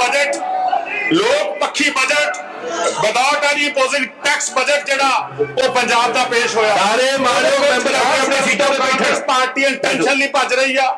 Budget ਲੋਕ ਪੱਖੀ budget without any posit tax budget ਜਿਹੜਾ ਉਹ ਪੰਜਾਬ ਦਾ ਪੇਸ਼ ਹੋਇਆ ਸਾਰੇ ਮਾਨਯੋਗ ਮੈਂਬਰ ਆਪਣੀ ਸੀਟਾਂ ਤੇ ਬੈਠੇ। ਪਾਰਟੀ ਇੰਟੈਂਸ਼ਨਲੀ ਭੱਜ ਰਹੀ ਆ।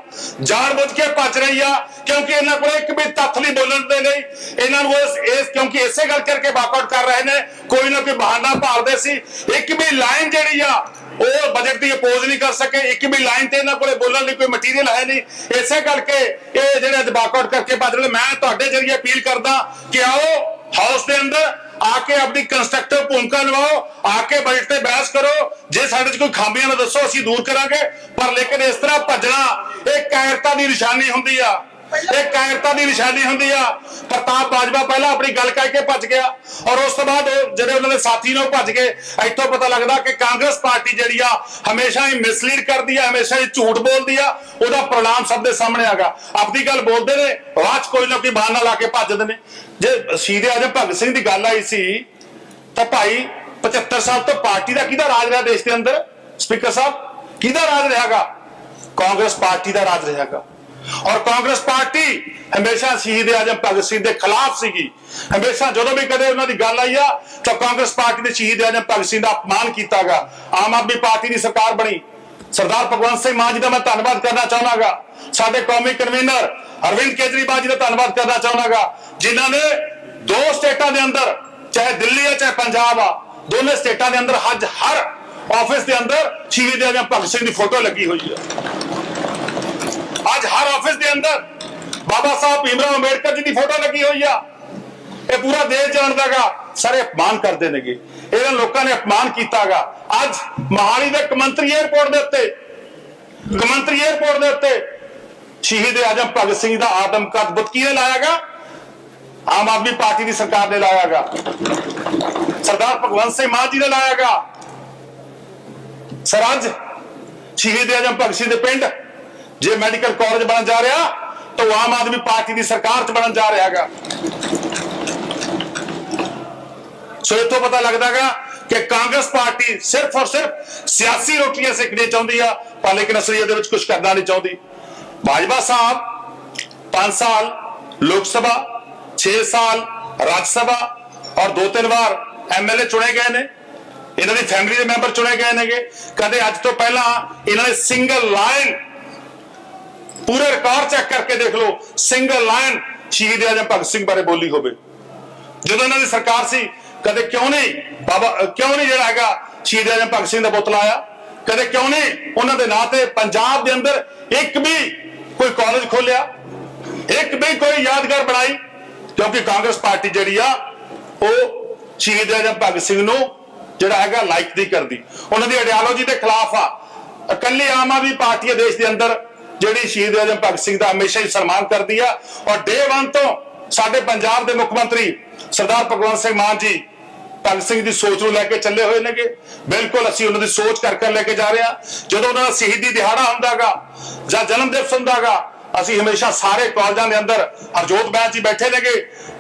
ਜਾਣਬੁੱਝ ਕੇ ਭੱਜ ਰਹੀ ਆ, ਕਿਉਂਕਿ ਇਹਨਾਂ ਕੋਲ ਇੱਕ ਵੀ ਤੱਥ ਨਹੀਂ ਬੋਲਣ ਦੇ ਲਈ। ਇਹਨਾਂ ਨੂੰ ਇਸ ਕਿਉਂਕਿ ਇਸੇ ਗੱਲ ਕਰਕੇ ਵਾਕਆਊਟ ਕਰ ਰਹੇ ਨੇ, ਕੋਈ ਨਾ ਕੋਈ ਬਹਾਨਾ ਭਾਲਦੇ ਸੀ। ਇੱਕ ਵੀ ਲਾਈਨ ਜਿਹੜੀ ਆ, ਉਹ ਬਜਟ ਦੀ ਅਪੋਜ਼ ਨਹੀਂ ਕਰ ਸਕੇ। ਇੱਕ ਵੀ ਲਾਈਨ ਤੇ ਇਹਨਾਂ ਕੋਲੇ ਬੋਲਣ ਲਈ ਕੋਈ ਮਟੀਰੀਅਲ ਹੈ ਨਹੀਂ। ਇਸੇ ਕਰਕੇ ਇਹ ਜਿਹੜੇ ਅੱਜ ਵਾਕਆਊਟ ਕਰਕੇ ਭੱਜ ਰਹੇ ਮੈਂ ਤੁਹਾਡੇ ਜਰੀਏ ਅਪੀਲ ਕਰਦਾ ਕਿ ਆਓ ਹਾਊਸ ਦੇ ਅੰਦਰ ਆ ਕੇ ਆਪਣੀ ਕੰਸਟਰਕਟਿਵ ਭੂਮਿਕਾ ਨਿਭਾਓ, ਆ ਕੇ ਬਜਟ ਤੇ ਬਹਿਸ ਕਰੋ। ਜੇ ਸਾਡੇ 'ਚ ਕੋਈ ਖਾਮੀਆਂ ਨਾ ਦੱਸੋ, ਅਸੀਂ ਦੂਰ ਕਰਾਂਗੇ। ਪਰ ਲੇਕਿਨ ਇਸ ਤਰ੍ਹਾਂ ਭੱਜਣਾ, ਇਹ ਕਾਇਰਤਾ ਦੀ ਨਿਸ਼ਾਨੀ ਹੁੰਦੀ ਆ। ਇਹ ਕਾਇਰਤਾ ਦੀ ਨਿਸ਼ਾਨੀ ਹੁੰਦੀ ਆ। ਪ੍ਰਤਾਪ ਬਾਜਵਾ ਪਹਿਲਾਂ ਆਪਣੀ ਗੱਲ ਕਹਿ ਕੇ ਭੱਜ ਗਿਆ ਔਰ ਉਸ ਤੋਂ ਬਾਅਦ ਜਿਹੜੇ ਉਹਨਾਂ ਦੇ ਸਾਥੀ ਨੇ ਉਹ ਭੱਜ ਗਏ। ਇੱਥੋਂ ਪਤਾ ਲੱਗਦਾ ਕਿ ਕਾਂਗਰਸ ਪਾਰਟੀ ਜਿਹੜੀ ਆ, ਹਮੇਸ਼ਾ ਹੀ ਮਿਸਲੀਡ ਕਰਦੀ ਆ, ਹਮੇਸ਼ਾ ਹੀ ਝੂਠ ਬੋਲਦੀ ਆ। ਉਹਦਾ ਪ੍ਰਣਾਮ ਸਭ ਦੇ ਸਾਹਮਣੇ ਆਗਾ ਆਪਦੀ ਗੱਲ ਬੋਲਦੇ ਨੇ, ਬਾਅਦ 'ਚ ਕੋਈ ਨਾ ਕੋਈ ਬਹਾਨਾ ਲਾ ਕੇ ਭੱਜਦੇ ਨੇ। ਜੇ ਸ਼ਹੀਦ ਆਜਮ ਭਗਤ ਸਿੰਘ ਦੀ ਗੱਲ ਆਈ ਸੀ, ਤਾਂ ਭਾਈ 75 ਸਾਲ ਤੋਂ ਪਾਰਟੀ ਦਾ ਕਿਹਦਾ ਰਾਜ ਰਿਹਾ ਦੇਸ਼ ਦੇ ਅੰਦਰ? ਸਪੀਕਰ ਸਾਹਿਬ, ਕਿਹਦਾ ਰਾਜ ਰਿਹਾਗਾ? ਕਾਂਗਰਸ ਪਾਰਟੀ ਦਾ ਰਾਜ ਰਿਹਾਗਾ। ਔਰ ਕਾਂਗਰਸ ਪਾਰਟੀ ਹਮੇਸ਼ਾ ਸ਼ਹੀਦ ਆਜਮ ਭਗਤ ਸਿੰਘ ਦੇ ਖਿਲਾਫ ਸੀਗੀ। ਹਮੇਸ਼ਾ ਜਦੋਂ ਵੀ ਕਦੇ ਉਹਨਾਂ ਦੀ ਗੱਲ ਆਈ ਆ, ਤਾਂ ਕਾਂਗਰਸ ਪਾਰਟੀ ਦੇ ਸ਼ਹੀਦ ਆਜਮ ਭਗਤ ਸਿੰਘ ਦਾ ਅਪਮਾਨ ਕੀਤਾਗਾ। ਆਮ ਆਦਮੀ ਪਾਰਟੀ ਦੀ ਸਰਕਾਰ ਬਣੀ। ਸਰਦਾਰ ਭਗਵੰਤ ਸਿੰਘ ਮਾਨ ਜੀ ਦਾ ਮੈਂ ਧੰਨਵਾਦ ਕਰਨਾ ਚਾਹਾਂਗਾ ਸਾਡੇ ਕੌਮੀ ਕਨਵੀਨਰ ਅਰਵਿੰਦ ਕੇਜਰੀਵਾਲ ਜੀ ਦਾ ਧੰਨਵਾਦ ਕਰਨਾ ਚਾਹਾਂਗਾ ਜਿਨ੍ਹਾਂ ਨੇ ਦੋ ਸਟੇਟਾਂ ਦੇ ਅੰਦਰ, ਚਾਹੇ ਦਿੱਲੀ ਆ, ਚਾਹੇ ਪੰਜਾਬ ਆ, ਦੋਨੇ ਸਟੇਟਾਂ ਦੇ ਅੰਦਰ ਅੱਜ ਹਰ ਆਫਿਸ ਦੇ ਅੰਦਰ ਸ਼ਹੀਦ ਆਜਮ ਭਗਤ ਸਿੰਘ ਦੀ ਫੋਟੋ ਲੱਗੀ ਹੋਈ ਹੈ ਅੱਜ ਹਰ ਆਫਿਸ ਦੇ ਅੰਦਰ ਬਾਬਾ ਸਾਹਿਬ ਭੀਮਰਾਵ ਅੰਬੇਡਕਰ ਜੀ ਦੀ ਫੋਟੋ ਲੱਗੀ ਹੋਈ ਆ। ਇਹ ਪੂਰਾ ਦੇਸ਼ ਜਾਣਦਾਗਾ। ਸਾਰੇ ਅਪਮਾਨ ਕਰਦੇ ਨੇਗੇ। ਇਹਨਾਂ ਲੋਕਾਂ ਨੇ ਅਪਮਾਨ ਕੀਤਾਗਾ। ਅੱਜ ਮਹਾਲੀ ਦੇ ਕਮੰਤਰੀ 에ਅਰਪੋਰਟ ਦੇ ਉੱਤੇ, ਕਮੰਤਰੀ 에ਅਰਪੋਰਟ ਦੇ ਉੱਤੇ ਸ਼ਹੀਦ ਆਜਮ ਭਗਤ ਸਿੰਘ ਦਾ ਆਦਮ ਕਦ ਬੁੱਤ ਕਿਹਨੇ ਲਾਇਆਗਾ? ਆਮ ਆਦਮੀ ਪਾਰਟੀ ਦੀ ਸਰਕਾਰ ਨੇ ਲਾਇਆਗਾ। ਸਰਦਾਰ ਭਗਵੰਤ ਸਿੰਘ ਮਾਨ ਜੀ ਨੇ ਲਾਇਆਗਾ। ਸਰ, ਅੱਜ ਸ਼ਹੀਦ ਆਜਮ ਭਗਤ ਸਿੰਘ ਦੇ ਪਿੰਡ ਜੇ ਮੈਡੀਕਲ ਕਾਲਜ ਬਣਨ ਜਾ ਰਿਹਾ, ਤਾਂ ਉਹ ਆਮ ਆਦਮੀ ਪਾਰਟੀ ਦੀ ਸਰਕਾਰ ਚ ਬਣਨ ਜਾ ਰਿਹਾ ਹੈਗਾ। ਸੋ ਇਤੋਂ ਪਤਾ ਲੱਗਦਾਗਾ ਕਿ ਕਾਂਗਰਸ ਪਾਰਟੀ ਸਿਰਫ ਔਰ ਸਿਰਫ ਸਿਆਸੀ ਰੋਟੀਆਂ ਸੇਕਣੀ ਚਾਹੁੰਦੀ ਆ, ਪਰ ਲੇਕਿਨ ਅਸਲੀਅਤ ਦੇ ਵਿੱਚ ਕੁਝ ਕਰਨਾ ਨਹੀਂ ਚਾਹੁੰਦੀ। ਬਾਜਵਾ ਸਾਹਿਬ 5 ਸਾਲ ਲੋਕ ਸਭਾ 6 ਸਾਲ ਰਾਜ ਸਭਾ ਔਰ ਦੋ ਤਿੰਨ ਵਾਰ ਐਮਐਲਏ ਚੁਣੇ ਗਏ ਨੇ। ਇਹਨਾਂ ਦੀ ਫੈਮਿਲੀ ਦੇ ਮੈਂਬਰ ਚੁਣੇ ਗਏ ਨੇਗੇ। ਕਦੇ ਅੱਜ ਤੋਂ ਪਹਿਲਾਂ ਇਹਨਾਂ ਨੇ ਸਿੰਗਲ ਲਾਈਨ ਪੂਰੇ ਰਿਕਾਰਡ ਚੈੱਕ ਕਰਕੇ ਦੇਖ ਲਓ ਸਿੰਗਲ ਲਾਈਨ ਸ਼ਹੀਦ ਆਜਮ ਭਗਤ ਸਿੰਘ ਬਾਰੇ ਬੋਲੀ ਹੋਵੇ। ਜਦੋਂ ਇਹਨਾਂ ਦੀ ਸਰਕਾਰ ਸੀ, ਕਦੇ ਕਿਉਂ ਨਹੀਂ ਬਾਬਾ ਕਿਉਂ ਨਹੀਂ ਜਿਹੜਾ ਹੈਗਾ ਸ਼ਹੀਦ ਆਜਮ ਭਗਤ ਸਿੰਘ ਦਾ ਬੁੱਤ ਲਾਇਆ? ਕਦੇ ਕਿਉਂ ਨਹੀਂ ਉਹਨਾਂ ਦੇ ਨਾਂ ਤੇ ਪੰਜਾਬ ਦੇ ਅੰਦਰ ਇੱਕ ਵੀ ਕੋਈ ਕਾਲਜ ਖੋਲਿਆ ਇੱਕ ਵੀ ਕੋਈ ਯਾਦਗਾਰ ਬਣਾਈ? ਕਿਉਂਕਿ ਕਾਂਗਰਸ ਪਾਰਟੀ ਜਿਹੜੀ ਆ, ਉਹ ਸ਼ਹੀਦ ਆਜਮ ਭਗਤ ਸਿੰਘ ਨੂੰ ਜਿਹੜਾ ਹੈਗਾ ਲਾਈਕ ਦੀ ਕਰਦੀ। ਉਹਨਾਂ ਦੀ ਆਈਡੀਓਲੋਜੀ ਦੇ ਖਿਲਾਫ ਆ। ਇਕੱਲੀ ਆਮ ਆਦਮੀ ਪਾਰਟੀ ਹੈ ਦੇਸ਼ ਦੇ ਅੰਦਰ। ਜਿਹੜੀ ਸ਼ਹੀਦ ਆਜਮ ਭਗਤ ਸਿੰਘ ਦਾ ਹਮੇਸ਼ਾ ਹੀ ਸਨਮਾਨ ਕਰਦੀ ਆ। ਔਰ ਡੇ 1 ਤੋਂ ਸਾਡੇ ਪੰਜਾਬ ਦੇ ਮੁੱਖ ਮੰਤਰੀ ਸਰਦਾਰ ਭਗਵੰਤ ਸਿੰਘ ਮਾਨ ਜੀ ਭਗਤ ਸਿੰਘ ਦੀ ਸੋਚ ਨੂੰ ਲੈ ਕੇ ਚੱਲੇ ਹੋਏ ਨੇਗੇ। ਬਿਲਕੁਲ ਅਸੀਂ ਉਹਨਾਂ ਦੀ ਸੋਚ ਕਰ ਕਰ ਲੈ ਕੇ ਜਾ ਰਹੇ ਹਾਂ ਜਦੋਂ ਉਹਨਾਂ ਦਾ ਸ਼ਹੀਦੀ ਦਿਹਾੜਾ ਹੁੰਦਾਗਾ ਜਾਂ ਜਨਮ ਦਿਵਸ ਹੁੰਦਾਗਾ, ਅਸੀਂ ਹਮੇਸ਼ਾ ਸਾਰੇ ਕਾਲਜਾਂ ਦੇ ਅੰਦਰ ਹਰਜੋਤ ਬੈਂਚ ਹੀ ਬੈਠੇ ਨੇਗੇ।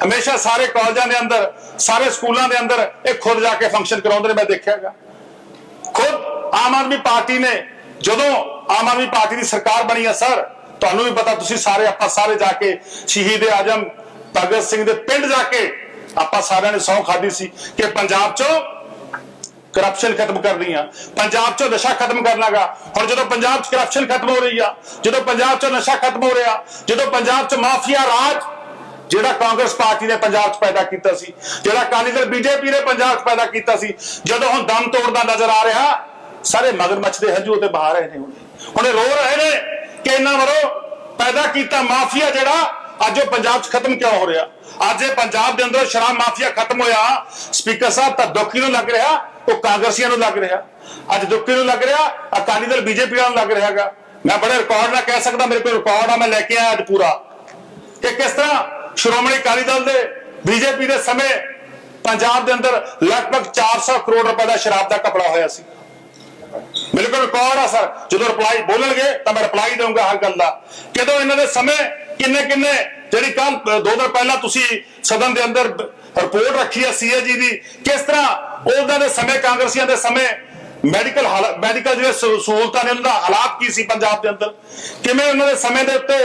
ਹਮੇਸ਼ਾ ਸਾਰੇ ਕਾਲਜਾਂ ਦੇ ਅੰਦਰ, ਸਾਰੇ ਸਕੂਲਾਂ ਦੇ ਅੰਦਰ ਇਹ ਖੁਦ ਜਾ ਕੇ ਫੰਕਸ਼ਨ ਕਰਾਉਂਦੇ ਨੇ, ਮੈਂ ਦੇਖਿਆਗਾ। ਖੁਦ ਆਮ ਆਦਮੀ ਪਾਰਟੀ ਨੇ ਜਦੋਂ ਆਮ ਆਦਮੀ ਪਾਰਟੀ ਦੀ ਸਰਕਾਰ ਬਣੀ ਹੈ ਸਰ। ਤੁਹਾਨੂੰ ਵੀ ਪਤਾ, ਤੁਸੀਂ ਸਾਰੇ, ਆਪਾਂ ਸਾਰੇ ਜਾ ਕੇ ਸ਼ਹੀਦ ਆਜਮ ਭਗਤ ਸਿੰਘ ਦੇ ਪਿੰਡ ਜਾ ਕੇ ਆਪਾਂ ਸਾਰਿਆਂ ਨੇ ਸਹੁੰ ਖਾਦੀ ਸੀ ਕਿ ਪੰਜਾਬ ਚੋਂ ਕਰਪਸ਼ਨ ਖਤਮ ਕਰਨੀ ਆ। ਪੰਜਾਬ ਚੋਂ ਨਸ਼ਾ ਖਤਮ ਕਰਨਾਗਾ ਹੁਣ ਜਦੋਂ ਪੰਜਾਬ 'ਚ ਕਰਪਸ਼ਨ ਖਤਮ ਹੋ ਰਹੀ ਆ, ਜਦੋਂ ਪੰਜਾਬ 'ਚੋਂ ਨਸ਼ਾ ਖਤਮ ਹੋ ਰਿਹਾ, ਜਦੋਂ ਪੰਜਾਬ 'ਚ ਮਾਫੀਆ ਰਾਜ, ਜਿਹੜਾ ਕਾਂਗਰਸ ਪਾਰਟੀ ਨੇ ਪੰਜਾਬ 'ਚ ਪੈਦਾ ਕੀਤਾ ਸੀ, ਜਿਹੜਾ ਅਕਾਲੀ ਦਲ ਬੀਜੇਪੀ ਨੇ ਪੰਜਾਬ 'ਚ ਪੈਦਾ ਕੀਤਾ ਸੀ, ਜਦੋਂ ਹੁਣ ਦਮ ਤੋੜਦਾ ਨਜ਼ਰ ਆ ਰਿਹਾ, ਸਾਰੇ ਮਗਰਮੱਛ ਦੇ ਹੰਝੂ ਤੇ ਬਹਾ ਰਹੇ ਨੇ ਹੁਣ। ਹੁਣ ਇਹ ਰੋ ਰਹੇ ਨੇ ਕਿ ਇਹਨਾਂ ਵੱਲੋਂ ਪੈਦਾ ਕੀਤਾ ਮਾਫੀਆ ਜਿਹੜਾ ਅੱਜ ਉਹ ਪੰਜਾਬ 'ਚ ਖਤਮ ਕਿਉਂ ਹੋ ਰਿਹਾ? ਅੱਜ ਇਹ ਪੰਜਾਬ ਦੇ ਅੰਦਰ ਸ਼ਰਾਬ ਮਾਫੀਆ ਖਤਮ ਹੋਇਆ। ਸਪੀਕਰ ਸਾਹਿਬ, ਤਾਂ ਦੁੱਖੀ ਨੂੰ ਲੱਗ ਰਿਹਾ? ਉਹ ਕਾਂਗਰਸੀਆਂ ਨੂੰ ਲੱਗ ਰਿਹਾ। ਅੱਜ ਦੁੱਖੀ ਨੂੰ ਲੱਗ ਰਿਹਾ? ਅਕਾਲੀ ਦਲ ਬੀਜੇਪੀ ਨੂੰ ਲੱਗ ਰਿਹਾਗਾ ਮੈਂ ਬੜੇ ਰਿਕਾਰਡ ਨਾਲ ਕਹਿ ਸਕਦਾ, ਮੇਰੇ ਕੋਲ ਰਿਕਾਰਡ ਆ, ਮੈਂ ਲੈ ਕੇ ਆਇਆ ਅੱਜ ਪੂਰਾ। ਕਿ ਕਿਸ ਤਰ੍ਹਾਂ ਸ਼੍ਰੋਮਣੀ ਅਕਾਲੀ ਦਲ ਦੇ ਬੀਜੇਪੀ ਦੇ ਸਮੇਂ ਪੰਜਾਬ ਦੇ ਅੰਦਰ ਲਗਭਗ 400 ਕਰੋੜ ਰੁਪਏ ਦਾ ਸ਼ਰਾਬ ਦਾ ਕਪੜਾ ਹੋਇਆ ਸੀ। ਬਿਲਕੁਲ ਰਿਕਾਰਡ ਆ ਸਰ। ਜਦੋਂ ਰਿਪਲਾਈ ਬੋਲਣਗੇ ਤਾਂ ਮੈਂ ਰਿਪਲਾਈ ਦਊਂਗਾ ਹਰ ਗੱਲ ਦਾ। ਕਿਦੋਂ ਇਹਨਾਂ ਦੇ ਸਮੇਂ ਕਿੰਨੇ ਕਿੰਨੇ ਜਿਹੜੀ ਕੱਲ ਦੋ ਦਿਨ ਪਹਿਲਾਂ ਤੁਸੀਂ ਸਦਨ ਦੇ ਅੰਦਰ ਰਿਪੋਰਟ ਰੱਖੀ ਹੈ ਸੀਏਜੀ ਦੀ, ਕਿਸ ਤਰ੍ਹਾਂ ਉਹਨਾਂ ਦੇ ਸਮੇਂ ਕਾਂਗਰਸੀਆਂ ਦੇ ਸਮੇਂ ਮੈਡੀਕਲ ਮੈਡੀਕਲ ਜਿਹੜੇ ਸਹੂਲਤਾਂ ਨੇ ਉਹਨਾਂ ਦਾ ਹਾਲਾਤ ਕੀ ਸੀ ਪੰਜਾਬ ਦੇ ਅੰਦਰ? ਕਿਵੇਂ ਉਹਨਾਂ ਦੇ ਸਮੇਂ ਦੇ ਉੱਤੇ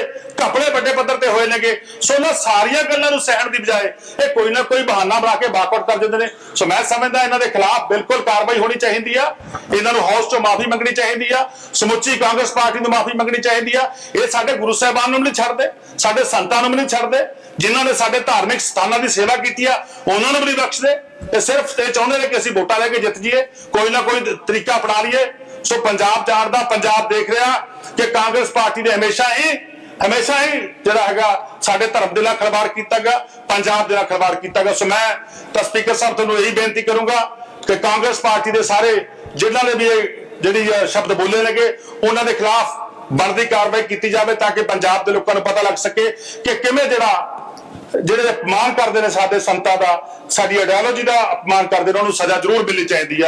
ਘਪਲੇ ਵੱਡੇ ਪੱਧਰ ਤੇ ਹੋਏ ਨੇਗੇ? ਸੋ ਉਹਨਾਂ ਸਾਰੀਆਂ ਗੱਲਾਂ ਨੂੰ ਸਹਿਣ ਦੀ ਬਜਾਏ ਇਹ ਕੋਈ ਨਾ ਕੋਈ ਬਹਾਨਾ ਬਣਾ ਕੇ ਬਾਕਆਊਟ ਕਰ ਦਿੰਦੇ ਨੇ। ਸੋ ਮੈਂ ਸਮਝਦਾ ਇਹਨਾਂ ਦੇ ਖਿਲਾਫ ਬਿਲਕੁਲ ਕਾਰਵਾਈ ਹੋਣੀ ਚਾਹੀਦੀ ਆ। ਇਹਨਾਂ ਨੂੰ ਹਾਊਸ ਤੋਂ ਮਾਫੀ ਮੰਗਣੀ ਚਾਹੀਦੀ ਆ। ਸਮੁੱਚੀ ਕਾਂਗਰਸ ਪਾਰਟੀ ਨੂੰ ਮਾਫੀ ਮੰਗਣੀ ਚਾਹੀਦੀ ਆ। ਇਹ ਸਾਡੇ ਗੁਰੂ ਸਾਹਿਬਾਨ ਨੂੰ ਵੀ ਨਹੀਂ ਛੱਡਦੇ, ਸਾਡੇ ਸੰਤਾਂ ਨੂੰ ਵੀ ਨਹੀਂ ਛੱਡਦੇ। ਜਿਨ੍ਹਾਂ ਨੇ ਸਾਡੇ ਧਾਰਮਿਕ ਸਥਾਨਾਂ ਦੀ ਸੇਵਾ ਕੀਤੀ ਆ, ਉਹਨਾਂ ਨੂੰ ਵੀ ਨਹੀਂ ਬਖਸ਼ਦੇ। ਤੇ ਸਿਰਫ ਇਹ ਚਾਹੁੰਦੇ ਨੇ ਕਿ ਅਸੀਂ ਵੋਟਾਂ ਲੈ ਕੇ ਜਿੱਤ ਜਾਈਏ, ਕੋਈ ਨਾ ਕੋਈ ਤਰੀਕਾ ਅਪਣਾ ਲਈਏ। ਸੋ ਪੰਜਾਬ ਜਾਣਦਾ ਪੰਜਾਬ ਦੇਖ ਰਿਹਾ ਕਿ ਕਾਂਗਰਸ ਪਾਰਟੀ ਨੇ ਹਮੇਸ਼ਾ ਹੀ ਹਮੇਸ਼ਾ ਹੀ ਜਿਹੜਾ ਹੈਗਾ ਸਾਡੇ ਧਰਮ ਦੇ ਨਾਲ ਖਲਵਾੜ ਕੀਤਾ ਗਿਆ ਪੰਜਾਬ ਦੇ ਨਾਲ ਖਲਵਾੜ ਕੀਤਾ ਗਿਆ ਸੋ ਮੈਂ ਤਾਂ ਸਪੀਕਰ ਸਾਹਿਬ ਤੁਹਾਨੂੰ ਇਹੀ ਬੇਨਤੀ ਕਰੂੰਗਾ ਕਿ ਕਾਂਗਰਸ ਪਾਰਟੀ ਦੇ ਸਾਰੇ ਜਿਨ੍ਹਾਂ ਨੇ ਵੀ ਇਹ ਜਿਹੜੀ ਸ਼ਬਦ ਬੋਲੇ ਨੇਗੇ, ਉਹਨਾਂ ਦੇ ਖਿਲਾਫ ਬਣਦੀ ਕਾਰਵਾਈ ਕੀਤੀ ਜਾਵੇ ਤਾਂ ਕਿ ਪੰਜਾਬ ਦੇ ਲੋਕਾਂ ਨੂੰ ਪਤਾ ਲੱਗ ਸਕੇ ਕਿ ਕਿਵੇਂ ਜਿਹੜਾ ਜਿਹੜੇ ਅਪਮਾਨ ਕਰਦੇ ਨੇ ਸਾਡੇ ਸੰਤਾਂ ਦਾ, ਸਾਡੀ ਆਈਡੀਓਲੋਜੀ ਦਾ ਅਪਮਾਨ ਕਰਦੇ ਨੇ, ਉਹਨੂੰ ਸਜ਼ਾ ਜ਼ਰੂਰ ਮਿਲਣੀ ਚਾਹੀਦੀ ਆ।